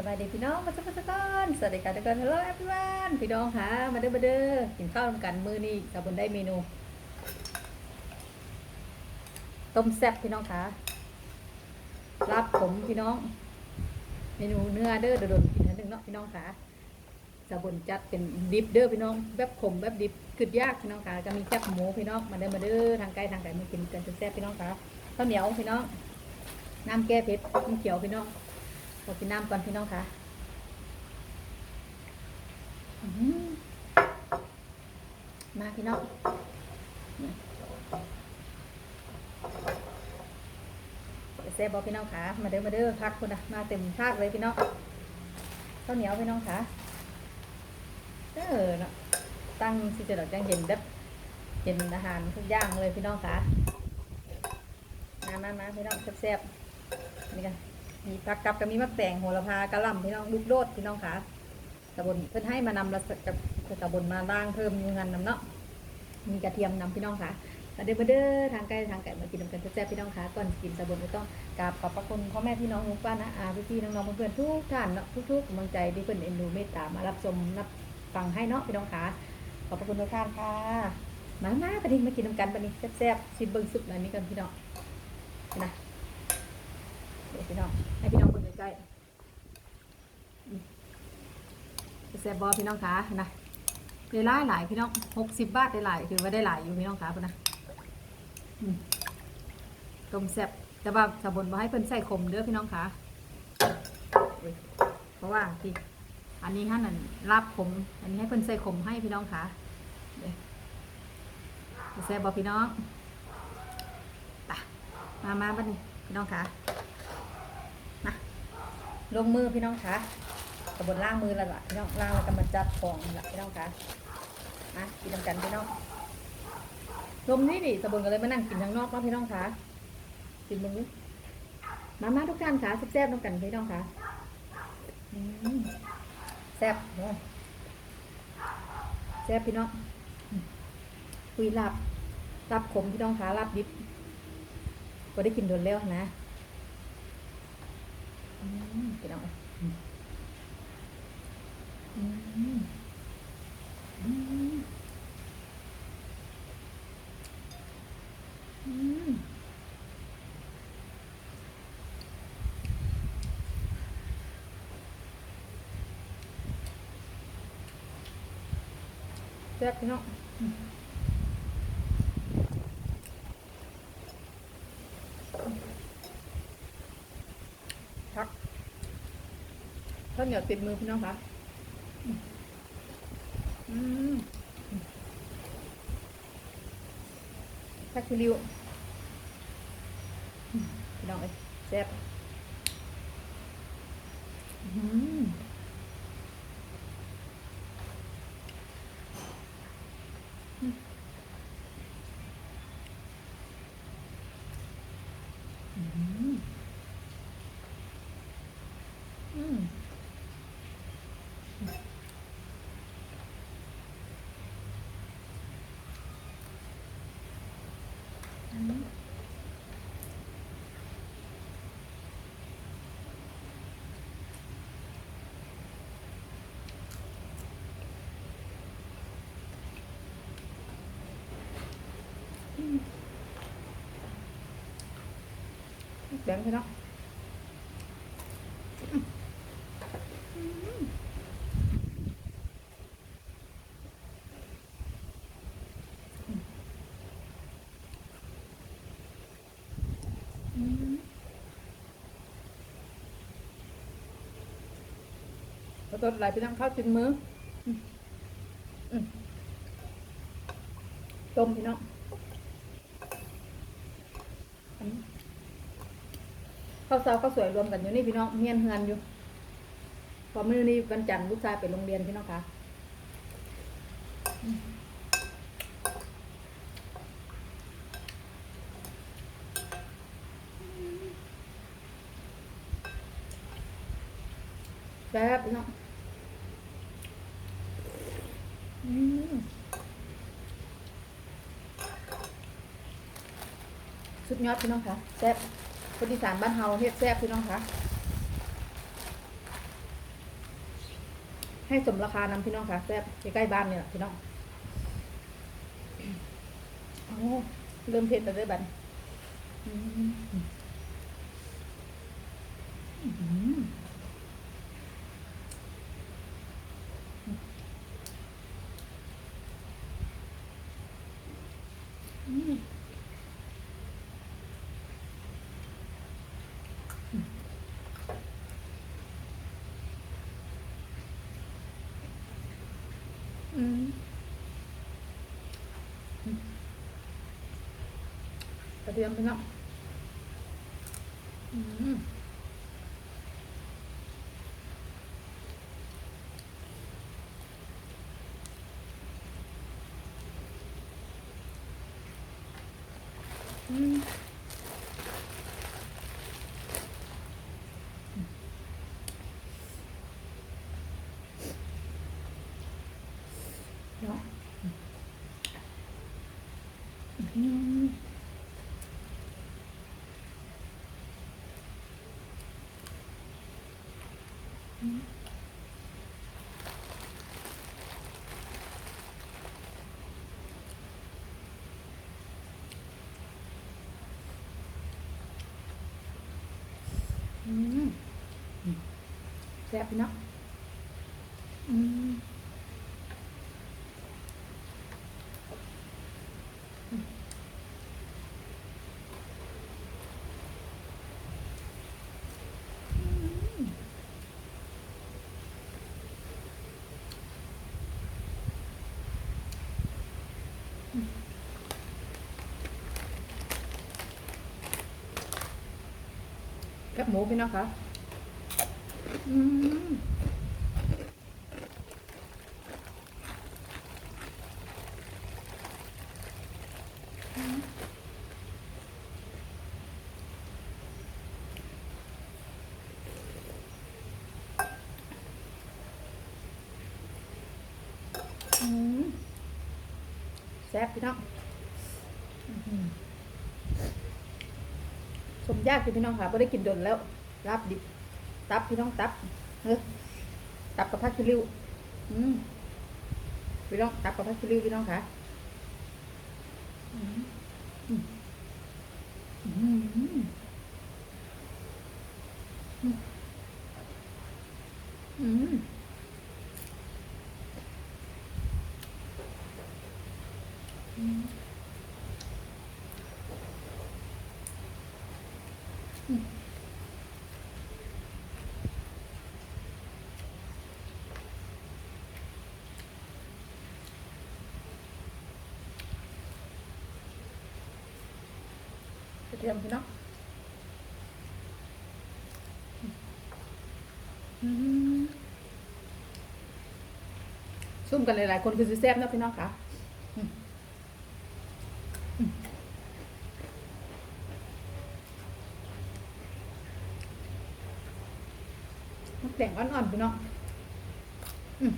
สบายดีพี่น้องมาสักพักก่อนสวัสดีค่ะทุกคนฮัลโหลแอปวานพี่น้องค่ะมาเด้อมาเด้อกินข้าวรวมกันมื้อนี้กับบนได้เมนู ต้มแซ่บพี่น้องค่ะลาบผมพี่น้อง เมนูเนื้อเด้อโดดๆกินอันหนึ่งเนาะพี่น้องค่ะจะบนจัดเป็นดิบเด้อพี่น้องแบบขมแบบดิบคืดยากพี่น้องค่ะก็มีแคบหมูพี่น้องมาเด้อมาเด้อทางไกลทางไกลมากินกันแซ่บพี่น้องค่ะข้าวเหนียวพี่น้องน้ำแก้เผ็ดน้ำเขียวพี่น้อง ขอกินน้ำก่อนพี่น้องค่ะมาพี่น้องนี่ไปแซ่บอกพี่น้องค่ะมาเด้อมาเด้อพักคุณนะมาเต็มภาคเลยพี่น้องข้าวเหนียวพี่น้องค่ะเออเนาะตั้งสิจะดอกจังเห็นแบบเห็นอาหารทุกอย่างเลยพี่น้องค่ะมามามาพี่น้องแซ่บๆนี่กัน มีผักกับก็มีมะแตงโหระพากระหล่ำพี่น้องลูกโดดพี่น้องค่ะตะบนเพิ่นให้มานำละกับตะบนมาล่างเพิ่มอยูงันนำเนาะมีกระเทียมนำพี่น้องค่ะเด้อมาเด้อทางไกลทางไกลมากินนำกันแซ่บพี่น้องคะก่อนกินตะบนก็ต้องกราบขอบพระคุณพ่อแม่พี่น้องลุงป้านะอาพี่ๆน้องๆเพื่อนๆทุกท่านเนาะทุกๆกำลังใจที่เพิ่อนเอ็นดูเมตตามารับชมรับฟังให้เนาะพี่น้องคะขอบพระคุณทุกท่านค่ะมามาปะนี้มากินนำกันปะนี้แซ่บๆชิมเบิ่งสุกหน่อยนี้กันพี่น้องนะ เดี๋ยวพี่น้องให้พี่น้องคนใกล้ๆแซ่บบอพี่น้องขานะได้หลายหลายพี่น้องหกสิบบาทได้หลายคือว่าได้หลายอยู่พี่น้องขาพุ่นนะอืมต้มแซ่บแต่ว่าสะบนมาให้เพิ่นใส่ขมเด้อพี่น้องขาเพราะว่าที่อันนี้ฮะนั่นลาบขม อันนี้ให้เพิ่นใส่ขมให้พี่น้องขาเดี๋ยวแซ่บบอพี่น้องมามาบ้านนี้พี่น้องขา ลงมือพี่น้องคะกระบวนล่างมือแล้วล่ะพี่น้องล่างแล้วก็มาจัดของล่ะพี่น้องคะนะกินนำกันพี่น้องลมนี่ดิสะบนกันเลยมานั่งกินข้างนอกเนาะพี่น้องคะกินมึงดิมามาทุกท่านค่ะแซ่บๆน้ำกันพี่น้องคะแซ่บเนาะแซ่บพี่น้องคุยลาบลาบขมพี่น้องคะลาบดิบก็ได้กินโดนแล้วนะ พี่น้องอืมอืมอืมอืมแซ่บพี่น้องอืมพัก ข้าวเหนียวติดมือพี่น้องคะอืมอืมแพ็คคิริวอืมพี่น้องเอ้ยแซ่บอืมอืม แบ่งพี่น้องอืมแล้วตัวไหลพี่น้องข้าวกินมืออืมอืมต้มพี่น้องอันนี้ ข้าวเช้าข้าวสวยรวมกันอยู่นี่พี่น้องเฮียนเฮือนอยู่พอมื้อนี้วันจันทร์ลูกชายไปโรงเรียนพี่น้องคะแซ่บพี่น้องสุดยอดพี่น้องคะแซ่บ คนอีสานบ้านเฮาเฮ็ดแซ่บพี่น้องคะให้สมราคานำพี่น้องค่ะแซ่บใกล้บ้านเนี่ยพี่น้องโอ้เริ่มเผ็ดแต่ด้วยบัน เทียมพี่น้องอืมอืมเนาะอืมอืมอืม แซ่บเนาะ หมูพี่น้องคะอืมอืมแซ่บพี่น้องอื้อหือ สมยากคือพี่น้องค่ะไม่ได้กินโดนแล้วลาบดิบ ตับพี่น้องตับเฮ้ตับกับผักชิลิวอืมพี่น้องตับกับผักชิลิวพี่น้องค่ะอืมอืมอืมอืมอืมอืม กระเทียมพี่น้องอืมซุ่มกันหลายๆคนคือสิแซ่บเนะพี่น้องค่ะอืมอืมน้ำ แข็งอ่อนๆพี่น้องอืม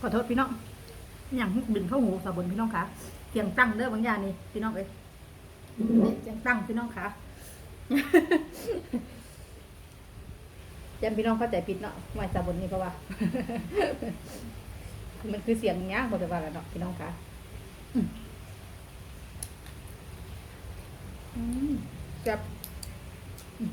ขอโทษพี่น้องอย่างบินเข้าหูสาบนพี่น้องคะเสียงตั้งเด้อบางอย่างนี่พี่น้องเอ้ยเสียงตั้งพี่น้องคะจำพี่น้องเข้าใจผิดเนาะไม่สาบนนี่เพราะว่า มันคือเสียงเงี้ยหมดเลยว่าแล้วเนาะพี่น้องคะจับอืมอืม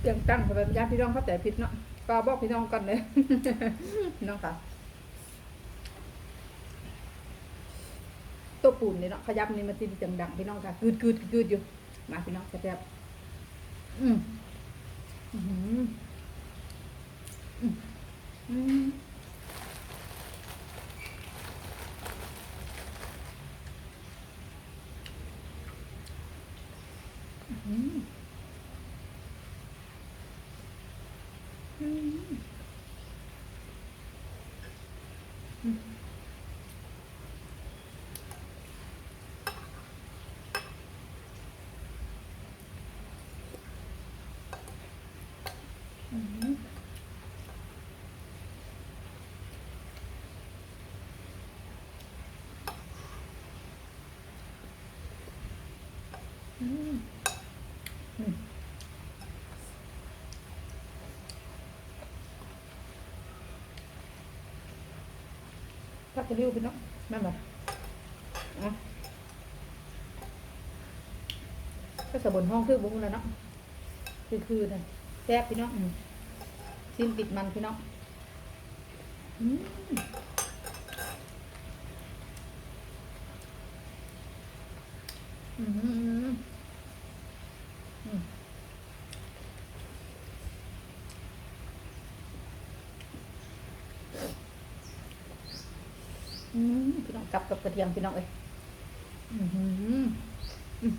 เสียงตั้งสำหรับญาติพี่น้องเข้าใจผิดเนาะก็บอกพี่น้องก่อนเลยน้องค่ะตัวปูนนี่เนาะขยับนี่มันสิเสียงดังพี่น้องค่ะกืดกืดกืดอยู่มาพี่น้องแซ่บอืมอืมอืม 음. 음. 음. 음. 음. พักจะลิ้วพี่น้องแม่นบ่อะก็สะบนห้องคือบุ้งแล้วเนาะคือคือนั่นแซ่บพี่น้องชิมติดมันพี่น้องอืมอืมอืมอืมอืมพี่น้อง กับกับกระเทียมพี่น้องเอ้ยอือหือมอืม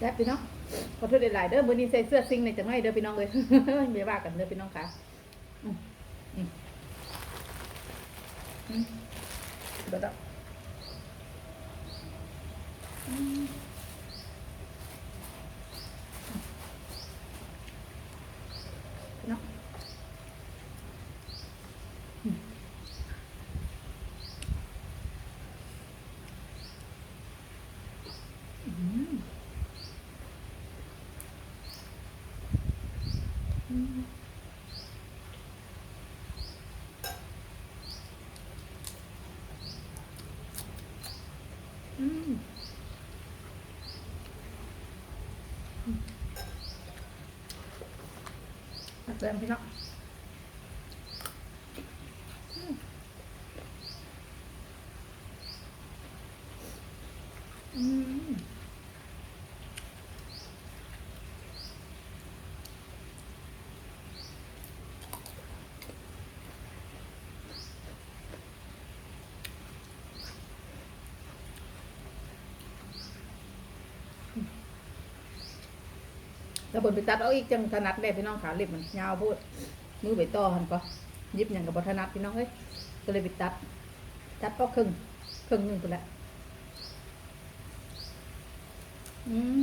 แซ่บพี่น้องขอโทษหลายๆเด้อมื้อนี้ใส่เสื้อซิงในจังไรเด้อพี่น้องเลยไม่ว่ากันเด้อพี่น้องค่ะอืมอืมอืมเดี๋ยวเด้ออืมพี่น้องอืมอืมอืมอืมอืม เอาเติมพี่น้องอืมอืม แล้วบนไปตัดเอาอีกจังถนัดได้พี่น้องขาเล็บมันยาวโพูดมือไปต่อหันก็ยิบอย่างกับบถนัดพี่น้องเอ้ยก็เลยไปตัด ตัดก็ครึ่งครึ่งหนึ่งไปละอืม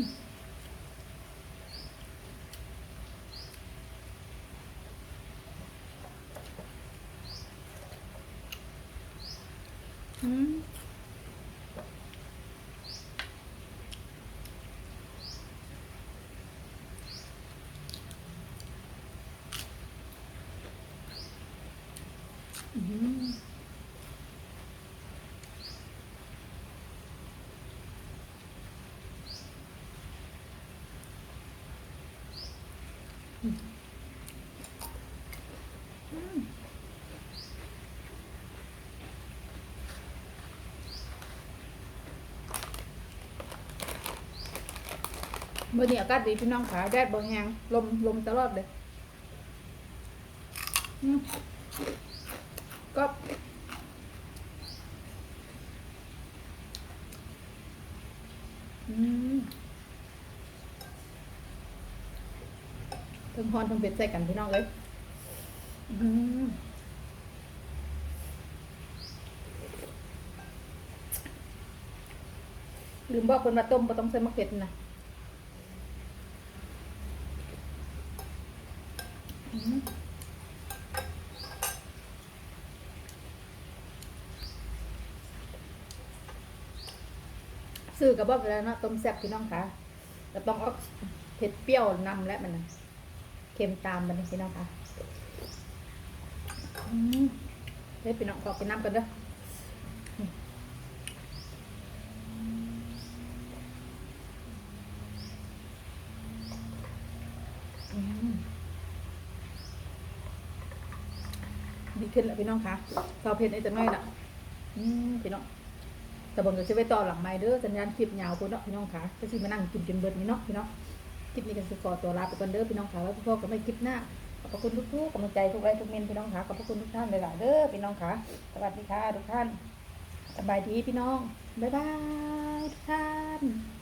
อืมอืม เมื่อนี้อากาศดีพี่น้องขาแดดบ่แห้งลมลมตลอดเลยอืม ก็อืมทั้งฮอนทั้งเผ็ดใส่กันพี่น้องเลยลืมบอกคนมาต้มบ่ต้องใส่มะเขือนะอืม ซื้อกับบอกแล้วเนาะต้มแซ่บพี่น้องคะแต่ต้องเอาเผ็ดเปรี้ยวนำและมันนะเค็มตามมันนี่พี่น้องคะเฮ้ยพี่น้องขอกินน้ำกันเด้ออืมดีขึ้นแล้วพี่น้องคะเตาเผ็ดนี่จะน้อยละอืมพี่น้อง แต่บนก็จะไปต่อหลังไม้เด้อสัญญาณคลิปยาวคนเนาะพี่น้องค่ะก็สิมานั่งกินจนเบิดนี่เนาะพี่น้องลิปนี้กันสิขอตัวลาไปก่อนเด้อพี่น้องค่ะแล้วพบกันใหม่คลิปหน้าขอบพระคุณทุกๆกำลังใจทุกไลค์ทุกเมนพี่น้องค่ะขอบพระคุณทุกท่านหลายๆเด้อพี่น้องค่ะสวัสดีค่ะทุกท่านสบายดีพี่น้องบ๊ายบายทุกท่าน